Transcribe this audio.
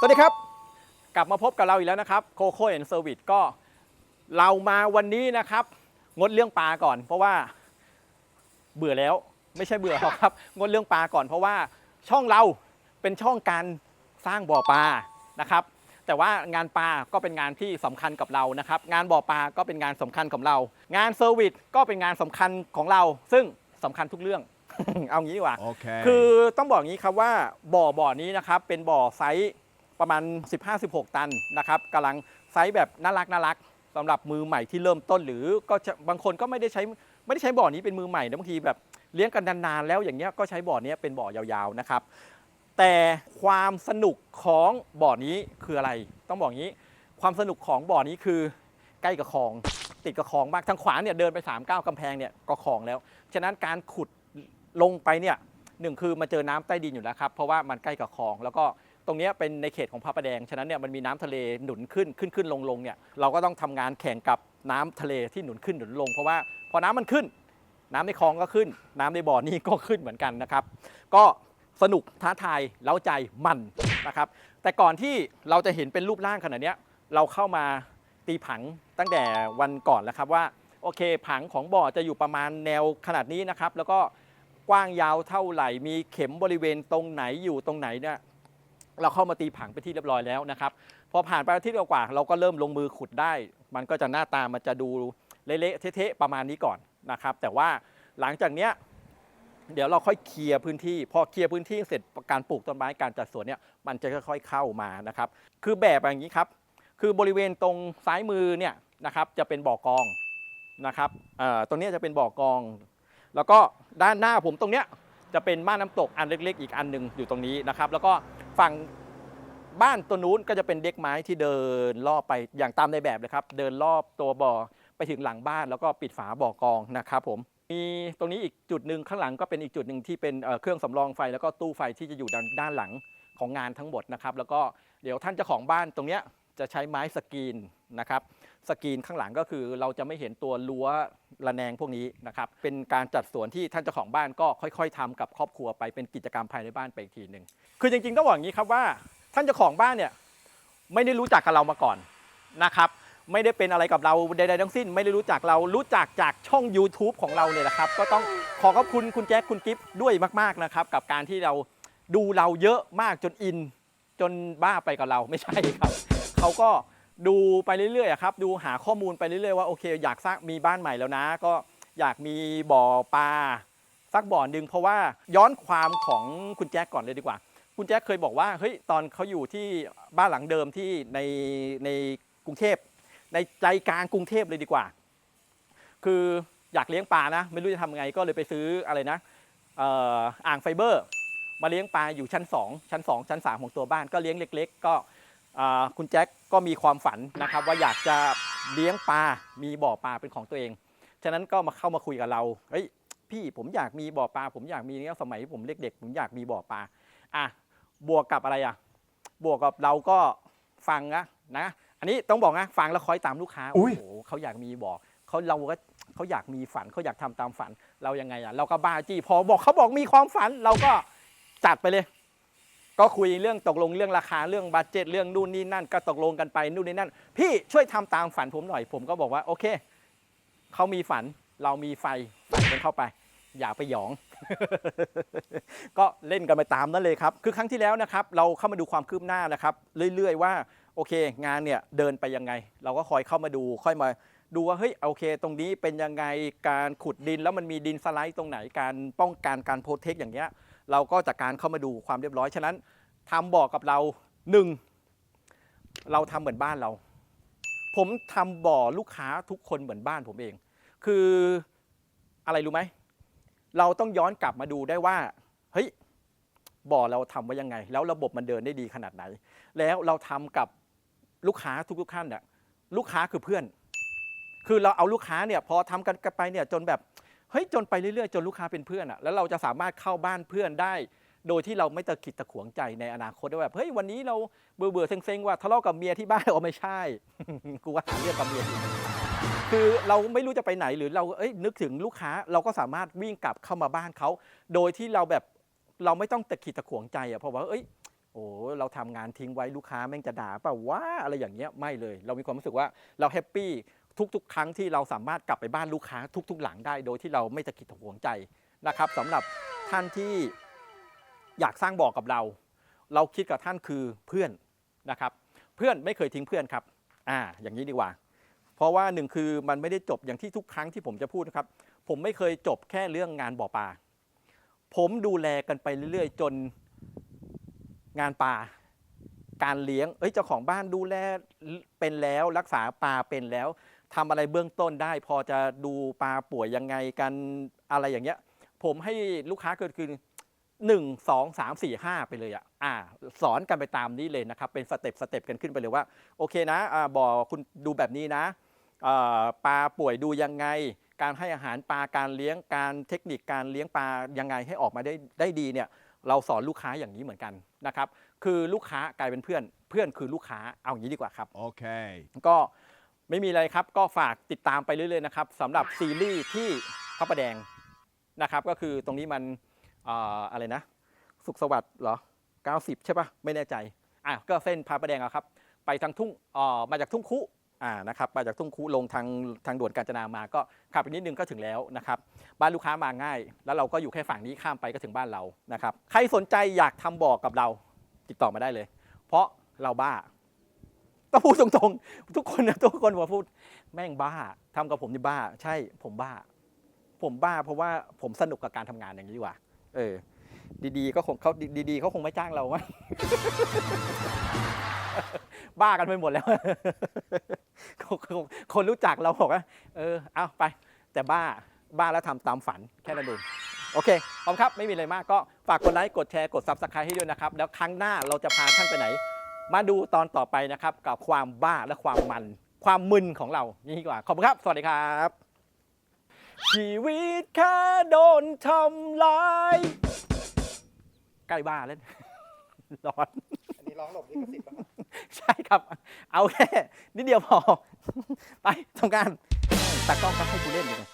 สวัสดีครับ กลับมาพบกับเราอีกแล้วนะครับโคโค่แอนเซอร์วิสก็เรามาวันนี้นะครับ งดเรื่องปลาก่อน เพราะว่าเบื่อแล้วไม่ใช่เบื่อหรอกครับ งดเรื่องปลาก่อนเพราะว่าช่องเราเป็นช่องการสร้างบ่อปลานะครับ แต่ว่างานปลาก็เป็นงานที่สำคัญกับเรานะครับ งานบ่อปลาก็เป็นงานสำคัญของเรา งานเซอร์วิสก็เป็นงานสำคัญของเรา ซึ่งสำคัญทุกเรื่องเอางี้ดีกว่า Okay. คือต้องบอกงี้ครับว่าบ่อบ่อนี้นะครับเป็นบ่อไซส์ ประมาณ 15-16 ตันนะครับกำลังไซส์แบบน่ารักน่ารักสำหรับมือใหม่ที่เริ่มต้น หรือก็จะบางคนก็ไม่ได้ใช้ไม่ได้ใช้บ่อนี้เป็นมือใหม่นะบางทีแบบเลี้ยงกันนานๆแล้วอย่างเงี้ยก็ใช้บ่อนี้เป็นบ่อยาวๆนะครับ แต่ความสนุกของบ่อนี้คืออะไร ต้องบอกงี้ ความสนุกของบ่อนี้คือใกล้กับคลองติดกับคลองมากทางขวาเนี่ยเดินไป3ามก้าวกำแพงเนี่ยก็คลองแล้ว ฉะนั้นการขุดลงไปเนี่ยหนึ่งคือมาเจอน้ำใต้ดินอยู่แล้วครับ เพราะว่ามันใกล้กับคลองแล้วก็ ตรงนี้เป็นในเขตของพระประแดง ฉะนั้นเนี่ยมันมีน้ำทะเลหนุนขึ้นขึ้นขึ้นลงลงเนี่ยเราก็ต้องทำงานแข่งกับน้ำทะเลที่หนุนขึ้นหนุนลง เพราะว่าพอน้ำมันขึ้น น้ำในคลองก็ขึ้น น้ำในบ่อนี่ก็ขึ้นเหมือนกันนะครับ ก็สนุกท้าทายเล้าใจมันนะครับ แต่ก่อนที่เราจะเห็นเป็นรูปร่างขนาดนี้เราเข้ามาตีผังตั้งแต่วันก่อนแล้วครับว่าโอเค ผังของบ่อจะอยู่ประมาณแนวขนาดนี้นะครับ แล้วก็กว้างยาวเท่าไหร่ มีเข็มบริเวณตรงไหนอยู่ตรงไหนเนี่ย เราเข้ามาตีผังไปที่เรียบร้อยแล้วนะครับ พอผ่านไปอาทิตย์กว่าๆเราก็เริ่มลงมือขุดได้ มันก็จะหน้าตามันจะดูเละๆเทะๆประมาณนี้ก่อนนะครับ แต่ว่าหลังจากเนี้ยเดี๋ยวเราค่อยเคลียร์พื้นที่ พอเคลียร์พื้นที่เสร็จการปลูกต้นไม้การจัดสวนเนี่ยมันจะค่อยๆเข้ามานะครับ คือแบบอย่างนี้ครับ คือบริเวณตรงซ้ายมือเนี่ยนะครับจะเป็นบ่อกองนะครับเอ่อตรงเนี้ยจะเป็นบ่อกอง แล้วก็ด้านหน้าผมตรงเนี้ยจะเป็นม่านน้ำตกอันเล็ก ๆ อีกอันหนึ่งอยู่ตรงนี้นะครับ แล้วก็ ฝั่งบ้านตัวนู้นก็จะเป็นเด็กไม้ที่เดินรอบไปอย่างตามในแบบเลยครับ เดินรอบตัวบ่อไปถึงหลังบ้านแล้วก็ปิดฝาบ่อกองนะครับผมมีตรงนี้อีกจุดหนึ่งข้างหลังก็เป็นอีกจุดหนึ่งที่เป็นเอ่อเครื่องสำรองไฟแล้วก็ตู้ไฟที่จะอยู่ด้านด้านหลังของงานทั้งหมดนะครับ แล้วก็เดี๋ยวท่านเจ้าของบ้านตรงเนี้ยจะใช้ไม้สกรีนนะครับ สกรีนข้างหลังก็คือเราจะไม่เห็นตัวรั้วระแนงพวกนี้นะครับเป็นการจัดสวนที่ท่านเจ้าของบ้านก็ค่อยๆทำกับครอบครัวไปเป็นกิจกรรมภายในบ้านไปอีกทีหนึ่งคือจริงๆต้องบอกอย่างนี้ครับว่า ท่านเจ้าของบ้านเนี่ยไม่ได้รู้จักกับเรามาก่อนนะครับไม่ได้เป็นอะไรกับเราใดๆทั้งสิ้น ไม่ได้รู้จักเรารู้จักจากช่อง YouTube ของเราเนี่ยนะครับ ก็ต้องขอขอบคุณคุณแจ๊คคุณกิฟด้วยมากๆนะครับ กับการที่เราดูเราเยอะมากจนอิน จนบ้าไปกับเราไม่ใช่ครับเขาก็ ดูไปเรื่อยๆครับดูหาข้อมูลไปเรื่อยๆว่าโอเค อยากสร้างมีบ้านใหม่แล้วนะ ก็อยากมีบ่อปลาสักบ่อหนึ่งเพราะว่าย้อนความของคุณแจ๊คก่อนเลยดีกว่า คุณแจ๊คเคยบอกว่าเฮ้ยตอนเขาอยู่ที่บ้านหลังเดิมที่ในในกรุงเทพในใจกลางกรุงเทพเลยดีกว่า คืออยากเลี้ยงปลานะ ไม่รู้จะทำไงก็เลยไปซื้ออะไรนะอ่ออ่างไฟเบอร์ มาเลี้ยงปลาอยู่ชั้น 2 ชั้น 2 ชั้น 3 ของตัวบ้านก็เลี้ยงเล็ก ๆ ก็คุณแจ็ค ก็มีความฝันนะครับ ว่าอยากจะเลี้ยงปลา มีบ่อปลาเป็นของตัวเอง ฉะนั้นก็มาเข้ามาคุยกับเรา เฮ้ยพี่ผมอยากมีบ่อปลา ผมอยากมีเนี่ยสมัยผมเด็กๆผมอยากมีบ่อปลา อะบวกกับอะไรอะ บวกกับเราก็ฟังนะนะ อันนี้ต้องบอกนะฟังแล้วคอยตามลูกค้าอุ๊โอ้ยโหเขาอยากมีบ่อเขาเราก็เขาอยากมีฝันเขาอยากทำตามฝัน เรายังไงอะ เราก็บ้าจี้พอบอกเขาบอกมีความฝันเราก็จัดไปเลย ก็คุยเรื่องตกลงเรื่องราคาเรื่องบัตเจ็ตเรื่องนู่นนี่นั่น ก็ตกลงกันไปนู่นนี่นั่น พี่ช่วยทำตามฝันผมหน่อย ผมก็บอกว่าโอเคเขามีฝันเรามีไฟฝันกันเข้าไป อย่าไปหยอง ก็เล่นกันไปตามนั้นเลยครับ คือครั้งที่แล้วนะครับ เราเข้ามาดูความคืบหน้านะครับ เรื่อยๆว่าโอเค งานเนี่ยเดินไปยังไง เราก็คอยเข้ามาดูค่อยมาดูว่าเฮ้ยโอเค ตรงนี้เป็นยังไงการขุดดินแล้วมันมีดินสไลด์ตรงไหนการป้องกันการโพรเทคอย่างเงี้ย เราก็จากการเข้ามาดูความเรียบร้อยฉะนั้นทำบ่อกับเราหนึ่งเราทำเหมือนบ้านเรา ผมทำบ่อลูกค้าทุกคนเหมือนบ้านผมเอง คืออะไรรู้ไหมเราต้องย้อนกลับมาดูได้ว่าเฮ้ยบ่อเราทำไว้ยังไง แล้วระบบมันเดินได้ดีขนาดไหน แล้วเราทำกับลูกค้าทุกๆท่านเนี่ยลูกค้าคือเพื่อน คือเราเอาลูกค้าเนี่ยพอทำกันไปเนี่ยจนแบบ เฮ้ยจนไปเรื่อยๆ จนลูกค้าเป็นเพื่อนอะแล้วเราจะสามารถเข้าบ้านเพื่อนได้ โดยที่เราไม่ตะขิดตะขวงใจในอนาคตได้แบบเฮ้ยวันนี้เราเบื่อเบื่อๆเซ็งๆว่าทะเลาะกับเมียที่บ้านโอ้ไม่ใช่ กูว่าหาเรื่องกับเมียอีกคือเราไม่รู้จะไปไหนหรือเราเอ้ยนึกถึงลูกค้าเราก็สามารถวิ่งกลับเข้ามาบ้านเขา โดยที่เราแบบเราไม่ต้องตะขิดตะขวงใจอะเพราะว่าเอ้ยโอ้เราทำงานทิ้งไว้ลูกค้าแม่งจะด่าเปล่าว่าอะไรอย่างเงี้ยไม่เลย เรามีความรู้สึกว่าเราแฮปปี้ ทุกๆ ครั้งที่เราสามารถกลับไปบ้านลูกค้าทุก ๆ หลังได้ โดยที่เราไม่ตะกิดตะหวงใจนะครับสำหรับท่านที่อยากสร้างบ่อกับเรา เราคิดกับท่านคือเพื่อนนะครับ เพื่อนไม่เคยทิ้งเพื่อนครับอ่าอย่างนี้ดีกว่า เพราะว่าหนึ่งคือมันไม่ได้จบอย่างที่ทุกครั้งที่ผมจะพูดนะครับ ผมไม่เคยจบแค่เรื่องงานบ่อปลาผมดูแลกันไปเรื่อยๆ จนงานปลาการเลี้ยง เอ้ยเจ้าของบ้านดูแลเป็นแล้วรักษาปลาเป็นแล้ว ทำอะไรเบื้องต้นได้ พอจะดูปลาป่วยยังไงกันอะไรอย่างเงี้ย ผมให้ลูกค้าเกิดคือหนึ่งสองสามสี่ห้าไปเลยอะอ่า สอนกันไปตามนี้เลยนะครับ เป็นสเต็ปสเต็ปกันขึ้นไปเลยว่า โอเคนะอ่าบ่อคุณดูแบบนี้นะอ่าปลาป่วยดูยังไง การให้อาหารปลาการเลี้ยงการเทคนิคการเลี้ยงปลายังไงให้ออกมาได้ได้ดีเนี่ย เราสอนลูกค้าอย่างนี้เหมือนกันนะครับ คือลูกค้ากลายเป็นเพื่อน เพื่อนคือลูกค้าเอาอย่างนี้ดีกว่าครับ Okay. ก็ ไม่มีอะไรครับก็ฝากติดตามไปเรื่อยๆนะครับสำหรับซีรีส์ที่พระประแดงนะครับ ก็คือตรงนี้มันเอ่อะไรนะ สุขสวัสดิ์เหรอ 90 ใช่ปะไม่แน่ใจอะก็เส้นพระประแดงอะครับ ไปทางทุ่งมาจากทุ่งคุอ่านะครับมาจากทุ่งคุลงทางทางด่วนกาญจนามาก็ขับไปนิดนึงก็ถึงแล้วนะครับบ้านลูกค้ามาง่าย แล้วเราก็อยู่แค่ฝั่งนี้ข้ามไปก็ถึงบ้านเรานะครับ ใครสนใจอยากทำบ่อกับเราติดต่อมาได้เลย เพราะเราบ้า ต้องพูดตรงๆ ทุกคนนะทุกคนมาพูดแม่งบ้าทำกับผมนี่บ้า ใช่ผมบ้า ผมบ้าเพราะว่าผมสนุกกับการทำงานอย่างนี้ดีกว่า เออ ดีๆ ก็คงเขาดีๆเขาคงไม่จ้างเรามั้งบ้ากันไปหมดแล้ว คนคนรู้จักเราบอกว่าเออ เอาไป แต่บ้าบ้าแล้วทำตามฝันแค่นั้นเองโอเคขอบคุณครับ ไม่มีอะไรมากก็ฝากกดไลค์ กดแชร์ กด subscribe ให้ด้วยนะครับ แล้วครั้งหน้าเราจะพาท่านไปไหน มาดูตอนต่อไปนะครับกับความบ้าและความมัน ความมึนของเรานี่ดีกว่า ขอบคุณครับ สวัสดีครับ ชีวิตแค่โดนทำลายใกล้บ้าแล้ว ร้อน อันนี้ร้องหลบลิขสิทธิ์ป่ะครับใช่ครับ เอาแค่นิดเดียวพอ ไปทำงานตากล้องก็ให้กูเล่นดีกว่า